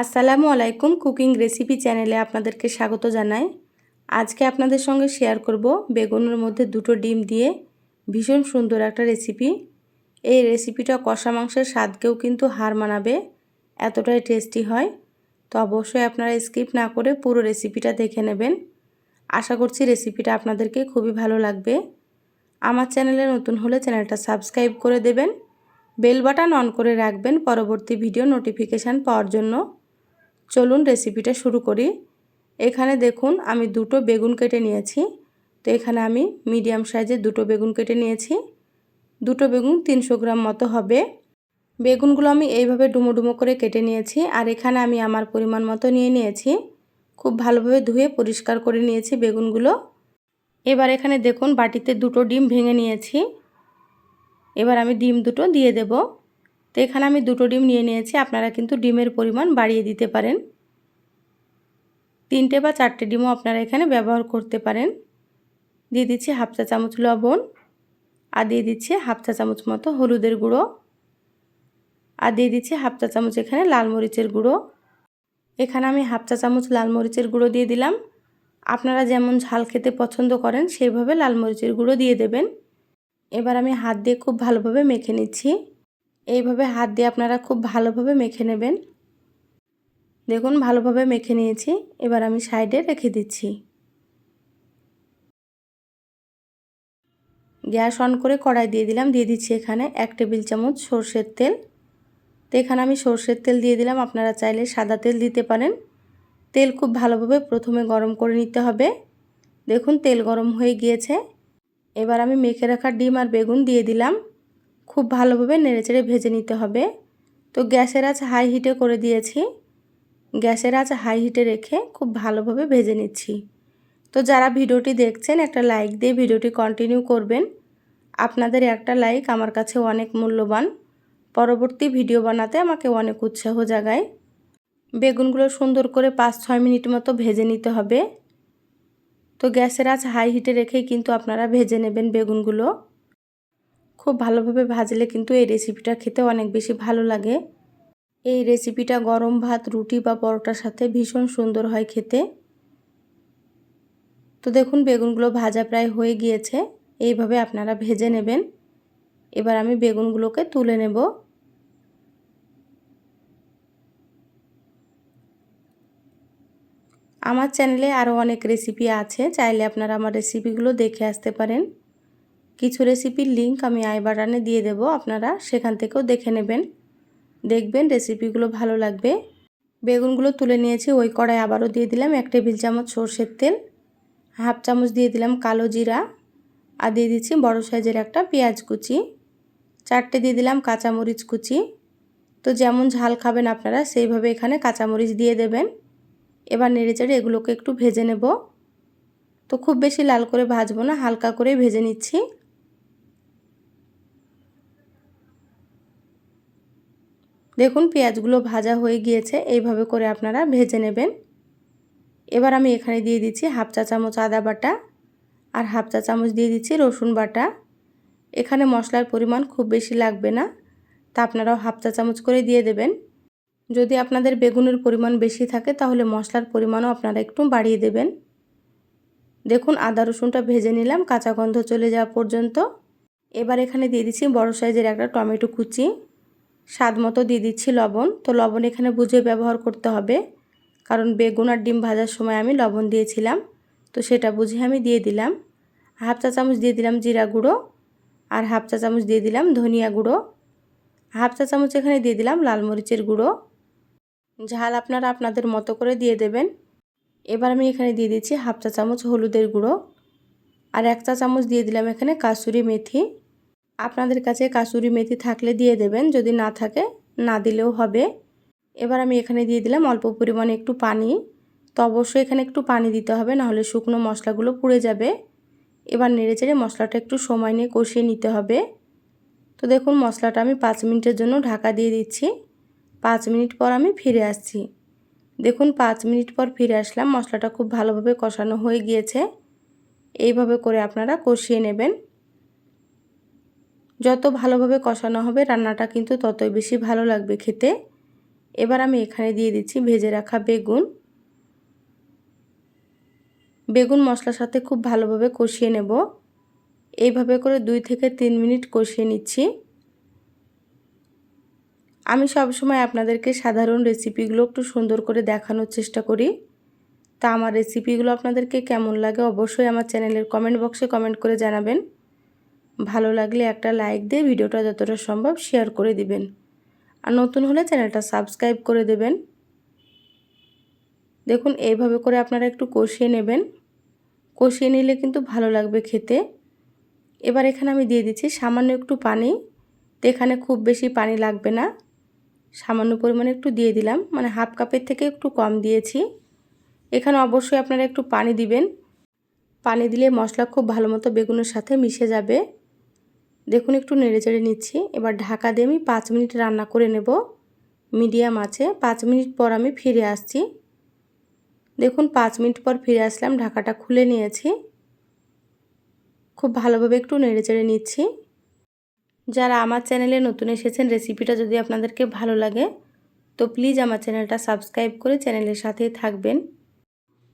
আসসালামু আলাইকুম cooking recipe চ্যানেলে আপনাদেরকে স্বাগত জানাই। আজকে আপনাদের সঙ্গে শেয়ার করব বেগুনের মধ্যে দুটো ডিম দিয়ে ভীষণ সুন্দর একটা রেসিপি। এই রেসিপিটা কষা মাংসের স্বাদকেও কিন্তু হার মানাবে, এতটাই টেস্টি হয়। তো অবশ্যই আপনারা স্কিপ না করে পুরো রেসিপিটা দেখে নেবেন। আশা করছি রেসিপিটা আপনাদেরকে খুবই ভালো লাগবে। আমার চ্যানেলে নতুন হলে চ্যানেলটা সাবস্ক্রাইব করে দেবেন। বেল বাটন অন করে রাখবেন পরবর্তী ভিডিও নোটিফিকেশান পাওয়ার জন্য। চলুন রেসিপিটা শুরু করি। এখানে দেখুন, আমি দুটো বেগুন কেটে নিয়েছি। তো এখানে আমি মিডিয়াম সাইজের দুটো বেগুন কেটে নিয়েছি। দুটো বেগুন তিনশো গ্রাম মতো হবে। বেগুনগুলো আমি এইভাবে ডুমো ডুমো করে কেটে নিয়েছি। আর এখানে আমি আমার পরিমাণ মতো নিয়ে নিয়েছি। খুব ভালোভাবে ধুয়ে পরিষ্কার করে নিয়েছি বেগুনগুলো। এবার এখানে দেখুন, বাটিতে দুটো ডিম ভেঙে নিয়েছি। এবার আমি ডিম দুটো দিয়ে দেব। তো এখানে আমি দুটো ডিম নিয়ে নিয়েছি। আপনারা কিন্তু ডিমের পরিমাণ বাড়িয়ে দিতে পারেন। তিনটে বা চারটে ডিমও আপনারা এখানে ব্যবহার করতে পারেন। দিয়ে দিচ্ছি হাফ চা চামচ লবণ আর দিয়ে দিচ্ছি হাফ চা চামচ মতো হলুদের গুঁড়ো। আর দিয়ে দিচ্ছি হাফ চা চামচ এখানে লাল মরিচের গুঁড়ো। এখানে আমি হাফ চা চামচ লাল মরিচের গুঁড়ো দিয়ে দিলাম। আপনারা যেমন ঝাল খেতে পছন্দ করেন, সেইভাবে লাল মরিচের গুঁড়ো দিয়ে দেবেন। এবার আমি হাত দিয়ে খুব ভালোভাবে মেখে নিচ্ছি। এইভাবে হাত দিয়ে আপনারা খুব ভালোভাবে মেখে নেবেন। দেখুন, ভালোভাবে মেখে নিয়েছি। এবার আমি সাইডে রেখে দিচ্ছি। গ্যাস অন করে কড়াই দিয়ে দিলাম। দিয়ে দিচ্ছি এখানে এক টেবিল চামচ সর্ষের তেল। তো এখানে আমি সর্ষের তেল দিয়ে দিলাম। আপনারা চাইলে সাদা তেল দিতে পারেন। তেল খুব ভালোভাবে প্রথমে গরম করে নিতে হবে। দেখুন, তেল গরম হয়ে গিয়েছে। এবার আমি মেখে রাখা ডিম আর বেগুন দিয়ে দিলাম। খুব ভালোভাবে নেড়েচেড়ে ভেজে নিতে হবে। তো গ্যাসের আঁচ হাই হিটে করে দিয়েছি। গ্যাসের আঁচ হাই হিটে রেখে খুব ভালোভাবে ভেজে নিচ্ছি। তো যারা ভিডিওটি দেখছেন, একটা লাইক দিয়ে ভিডিওটি কন্টিনিউ করবেন। আপনাদের একটা লাইক আমার কাছে অনেক মূল্যবান। পরবর্তী ভিডিও বানাতে আমাকে অনেক উৎসাহ জাগায়। বেগুনগুলো সুন্দর করে পাঁচ ছয় মিনিট মতো ভেজে নিতে হবে। তো গ্যাসের আঁচ হাই হিটে রেখেই কিন্তু আপনারা ভেজে নেবেন বেগুনগুলো। খুব ভালোভাবে ভাজলে কিন্তু এই রেসিপিটা খেতে অনেক বেশি ভালো লাগে। এই রেসিপিটা গরম ভাত, রুটি বা পরোটার সাথে ভীষণ সুন্দর হয় খেতে। তো দেখুন, বেগুনগুলো ভাজা প্রায় হয়ে গিয়েছে। এইভাবে আপনারা ভেজে নেবেন। এবার আমি বেগুনগুলোকে তুলে নেব। আমার চ্যানেলে আরও অনেক রেসিপি আছে। চাইলে আপনারা আমার রেসিপিগুলো দেখে আসতে পারেন। কিছু রেসিপির লিঙ্ক আমি আই বাটানে দিয়ে দেব, আপনারা সেখান থেকেও দেখে নেবেন। দেখবেন রেসিপিগুলো ভালো লাগবে। বেগুনগুলো তুলে নিয়েছি, ওই কড়াই আবারও দিয়ে দিলাম এক টেবিল চামচ সর্ষের তেল, হাফ চামচ দিয়ে দিলাম কালো জিরা, আর দিয়ে দিচ্ছি বড় সাইজের একটা পেঁয়াজ কুচি, চারটে দিয়ে দিলাম কাঁচামরিচ কুচি। তো যেমন ঝাল খাবেন আপনারা, সেইভাবে এখানে কাঁচামরিচ দিয়ে দেবেন। এবার নেড়েচেড়ে এগুলোকে একটু ভেজে নেব। তো খুব বেশি লাল করে ভাজবো না, হালকা করে ভেজে নিচ্ছি। দেখুন, পেঁয়াজগুলো ভাজা হয়ে গিয়েছে, এইভাবে করে আপনারা ভেজে নেবেন। এবার আমি এখানে দিয়ে দিচ্ছি হাফ চা চামচ আদা বাটা আর হাফ চা চামচ দিয়ে দিচ্ছি রসুন বাটা। এখানে মশলার পরিমাণ খুব বেশি লাগবে না, তা আপনারাও হাফ চা চামচ করে দিয়ে দেবেন। যদি আপনাদের বেগুনের পরিমাণ বেশি থাকে, তাহলে মশলার পরিমাণও আপনারা একটু বাড়িয়ে দেবেন। দেখুন, আদা রসুনটা ভেজে নিলাম, কাঁচা গন্ধ চলে যাওয়া পর্যন্ত। এবার এখানে দিয়ে দিচ্ছি বড় সাইজের একটা টমেটো কুচি। স্বাদ মতো দিয়ে দিচ্ছি লবণ। তো লবণ এখানে বুঝে ব্যবহার করতে হবে। কারণ বেগুন আর ডিম ভাজার সময় আমি লবণ দিয়েছিলাম। তো সেটা বুঝে আমি দিয়ে দিলাম। হাফ চা চামচ দিয়ে দিলাম জিরা গুঁড়ো আর হাফ চা চামচ দিয়ে দিলাম ধনিয়া গুঁড়ো। হাফ চা চামচ এখানে দিয়ে দিলাম লাল মরিচের গুঁড়ো। ঝাল আপনারা আপনাদের মতো করে দিয়ে দেবেন। এবার আমি এখানে দিয়ে দিচ্ছি হাফ চা চামচ হলুদের গুঁড়ো। আর এক চা চামচ দিয়ে দিলাম এখানে কাসুরি মেথি। আপনাদের কাছে কাসুরি মেথি থাকলে দিয়ে দেবেন, যদি না থাকে, না দিলেও হবে। এবার আমি এখানে দিয়ে দিলাম অল্প পরিমাণে একটু পানি। তো অবশ্যই এখানে একটু পানি দিতে হবে, নাহলে শুকনো মশলাগুলো পুড়ে যাবে। এবার নেড়েচেড়ে মশলাটা একটু সময় নিয়ে কষিয়ে নিতে হবে। তো দেখুন, মশলাটা আমি পাঁচ মিনিটের জন্য ঢাকা দিয়ে দিচ্ছি। পাঁচ মিনিট পর আমি ফিরে আসছি। দেখুন, পাঁচ মিনিট পর ফিরে আসলাম, মশলাটা খুব ভালোভাবে কষানো হয়ে গিয়েছে। এইভাবে করে আপনারা কষিয়ে নেবেন। যত ভালোভাবে কষানো হবে রান্নাটা কিন্তু ততই বেশি ভালো লাগবে খেতে। এবার আমি এখানে দিয়ে দিচ্ছি ভেজে রাখা বেগুন। বেগুন মশলার সাথে খুব ভালোভাবে কষিয়ে নেব। এইভাবে করে দুই থেকে তিন মিনিট কষিয়ে নিচ্ছি। আমি সবসময় আপনাদেরকে সাধারণ রেসিপিগুলো একটু সুন্দর করে দেখানোর চেষ্টা করি। তা আমার রেসিপিগুলো আপনাদেরকে কেমন লাগে অবশ্যই আমার চ্যানেলের কমেন্ট বক্সে কমেন্ট করে জানাবেন। ভালো লাগলে একটা লাইক দিয়ে ভিডিওটা যতটা সম্ভব শেয়ার করে দিবেন। আর নতুন হলে চ্যানেলটা সাবস্ক্রাইব করে দেবেন। দেখুন, এইভাবে করে আপনারা একটু কষিয়ে নেবেন। কষিয়ে নিলে কিন্তু ভালো লাগবে খেতে। এবার এখানে আমি দিয়ে দিচ্ছি সামান্য একটু পানি। তো এখানে খুব বেশি পানি লাগবে না। সামান্য পরিমাণে একটু দিয়ে দিলাম। মানে হাফ কাপের থেকে একটু কম দিয়েছি। এখানে অবশ্যই আপনারা একটু পানি দিবেন। পানি দিলে মশলা খুব ভালো মতো বেগুনের সাথে মিশে যাবে। দেখুন, একটু নেড়ে চেড়ে নিচ্ছি। এবার ঢাকা দিয়ে আমি পাঁচ মিনিট রান্না করে নেব। মিডিয়াম আছে। পাঁচ মিনিট পর আমি ফিরে আসছি। দেখুন, পাঁচ মিনিট পর ফিরে আসলাম, ঢাকাটা খুলে নিয়েছি। খুব ভালোভাবে একটু নেড়ে চেড়ে নিচ্ছি। যারা আমার চ্যানেলে নতুন এসেছেন, রেসিপিটা যদি আপনাদেরকে ভালো লাগে, তো প্লিজ আমার চ্যানেলটা সাবস্ক্রাইব করে চ্যানেলের সাথেই থাকবেন।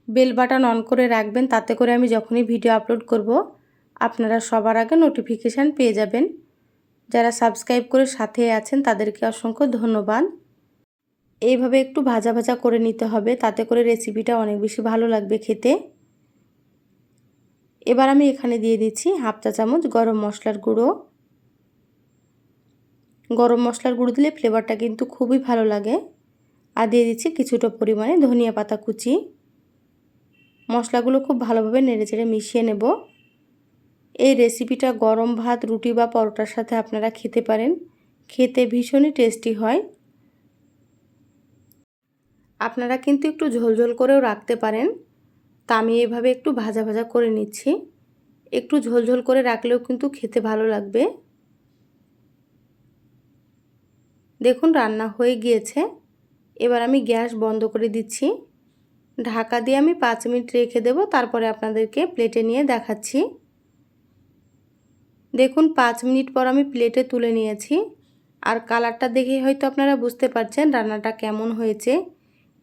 বেল বাটন অন করে রাখবেন, তাতে করে আমি যখনই ভিডিও আপলোড করব আপনারা সবার আগে নোটিফিকেশান পেয়ে যাবেন। যারা সাবস্ক্রাইব করে সাথে আছেন, তাদেরকে অসংখ্য ধন্যবাদ। এইভাবে একটু ভাজা ভাজা করে নিতে হবে, তাতে করে রেসিপিটা অনেক বেশি ভালো লাগবে খেতে। এবার আমি এখানে দিয়ে দিচ্ছি হাফ চা চামচ গরম মশলার গুঁড়ো। গরম মশলার গুঁড়ো দিলে ফ্লেভারটা কিন্তু খুবই ভালো লাগে। আর দিয়ে দিচ্ছি কিছুটা পরিমাণে ধনিয়া পাতা কুচি। মশলাগুলো খুব ভালোভাবে নেড়ে চেড়ে মিশিয়ে নেব। এই রেসিপিটা গরম ভাত, রুটি বা পরোটার সাথে আপনারা খেতে পারেন। খেতে ভীষণই টেস্টি হয়। আপনারা কিন্তু একটু ঝোলঝোল করেও রাখতে পারেন। তা আমি এইভাবে একটু ভাজা ভাজা করে নিচ্ছি। একটু ঝোলঝোল করে রাখলেও কিন্তু খেতে ভালো লাগবে। দেখুন, রান্না হয়ে গিয়েছে। এবার আমি গ্যাস বন্ধ করে দিচ্ছি। ঢাকা দিয়ে আমি পাঁচ মিনিট রেখে দেব। তারপরে আপনাদেরকে প্লেটে নিয়ে দেখাচ্ছি। দেখুন, পাঁচ মিনিট পর আমি প্লেটে তুলে নিয়েছি। আর কালারটা দেখে হয়তো আপনারা বুঝতে পারছেন রান্নাটা কেমন হয়েছে।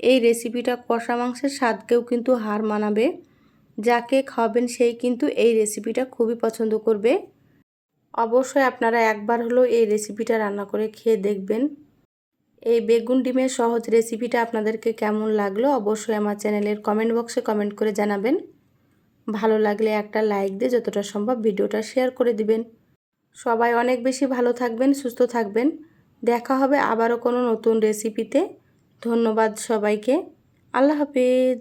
এই রেসিপিটা কষা মাংসের স্বাদকেও কিন্তু হার মানাবে। যাকে খাওয়াবেন সেই কিন্তু এই রেসিপিটা খুবই পছন্দ করবে। অবশ্যই আপনারা একবার হলেও এই রেসিপিটা রান্না করে খেয়ে দেখবেন। এই বেগুন ডিমের সহজ রেসিপিটা আপনাদেরকে কেমন লাগল অবশ্যই আমার চ্যানেলের কমেন্ট বক্সে কমেন্ট করে জানাবেন। ভালো লাগলে একটা লাইক দিয়ে যতটা সম্ভব ভিডিওটা শেয়ার করে দিবেন। সবাই অনেক বেশি ভালো থাকবেন, সুস্থ থাকবেন। দেখা হবে আবারও কোনো নতুন রেসিপিতে ধন্যবাদ সবাইকে। আল্লাহ হাফেজ।